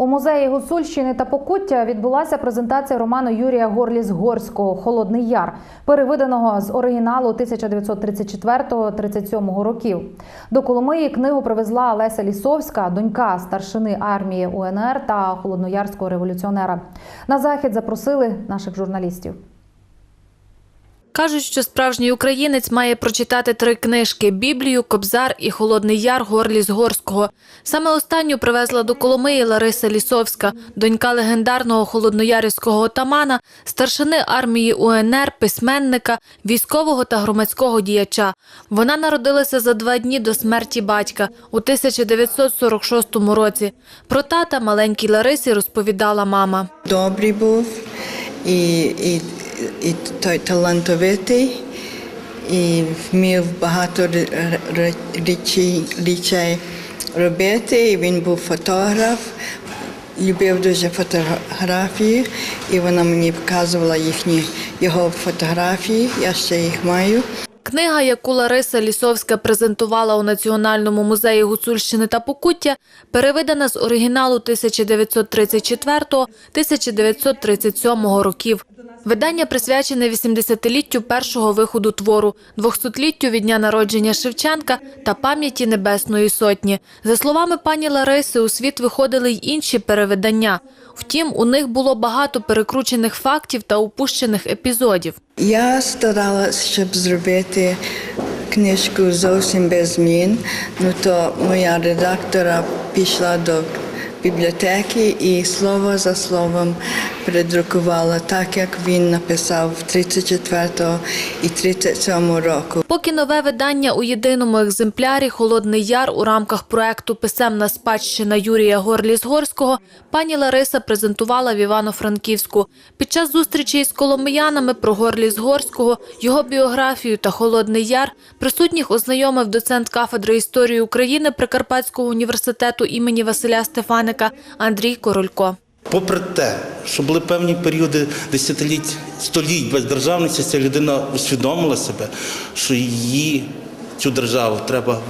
У музеї Гуцульщини та Покуття відбулася презентація роману Юрія Горліс-Горського Холодний Яр, перевиданого з оригіналу 1934-37 років. До Коломиї книгу привезла Леся Лісовська, донька старшини армії УНР та холодноярського революціонера. На захід запросили наших журналістів. Кажуть, що справжній українець має прочитати три книжки: Біблію, Кобзар і Холодний Яр Горліс Горського. Саме останню привезла до Коломиї Лариса Лісовська, донька легендарного холодноярівського отамана, старшини армії УНР, письменника, військового та громадського діяча. Вона народилася за два дні до смерті батька у 1946 році. Про тата маленькій Ларисі розповідала мама. добрий був і, і, і той талантовитий, і вмів багато ре- ре- речей, речей робити. І він був фотограф, любив дуже фотографії, і вона мені показувала їхні його фотографії. Я ще їх маю. Книга, яку Лариса Лісовська презентувала у Національному музеї Гуцульщини та Покуття, перевидана з оригіналу 1934-1937 років. Видання присвячене 80-літтю першого виходу твору, 200-літтю від дня народження Шевченка та пам'яті Небесної Сотні. За словами пані Лариси, у світ виходили й інші перевидання. Втім, у них було багато перекручених фактів та упущених епізодів. Я старалась, щоб зробити книжку зовсім без змін. Ну то моя редактора пішла до бібліотеки і слово за словом передрукувала так, як він написав 34 і 37 року. Поки нове видання у єдиному екземплярі Холодний Яр у рамках проекту Писемна спадщина Юрія Горліс-Горського пані Лариса презентувала в Івано-Франківську. Під час зустрічі із коломиянами про Горліс-Горського, його біографію та Холодний Яр присутніх ознайомив доцент кафедри історії України Прикарпатського університету імені Василя Стефаника Андрій Королько. Попри те, що були певні періоди десятиліть, століть без державності, ця людина усвідомила себе, що її цю державу треба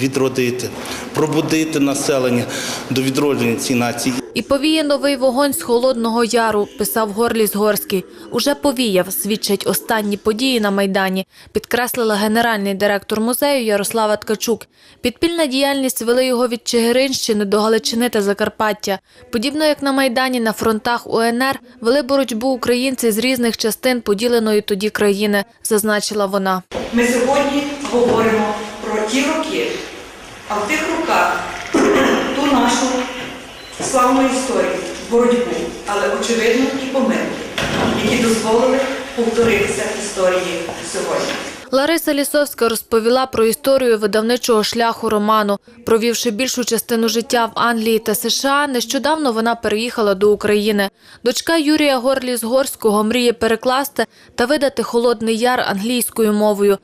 відродити, пробудити населення до відродження цієї нації. І повіє новий вогонь з Холодного Яру, писав Горліс Горський. Уже повіяв, свідчать останні події на Майдані, підкреслила генеральний директор музею Ярослава Ткачук. Підпільна діяльність вели його від Чигиринщини до Галичини та Закарпаття. Подібно як на Майдані на фронтах УНР вели боротьбу українці з різних частин поділеної тоді країни, зазначила вона. Ми сьогодні говоримо про ті роки, а в тих роках ту нашу славну історію, боротьбу, але очевидно і помилки, які дозволили повторитися історії сьогодні. Лариса Лісовська розповіла про історію видавничого шляху роману. Провівши більшу частину життя в Англії та США, нещодавно вона переїхала до України. Дочка Юрія Горліс-Горського мріє перекласти та видати Холодний Яр англійською мовою.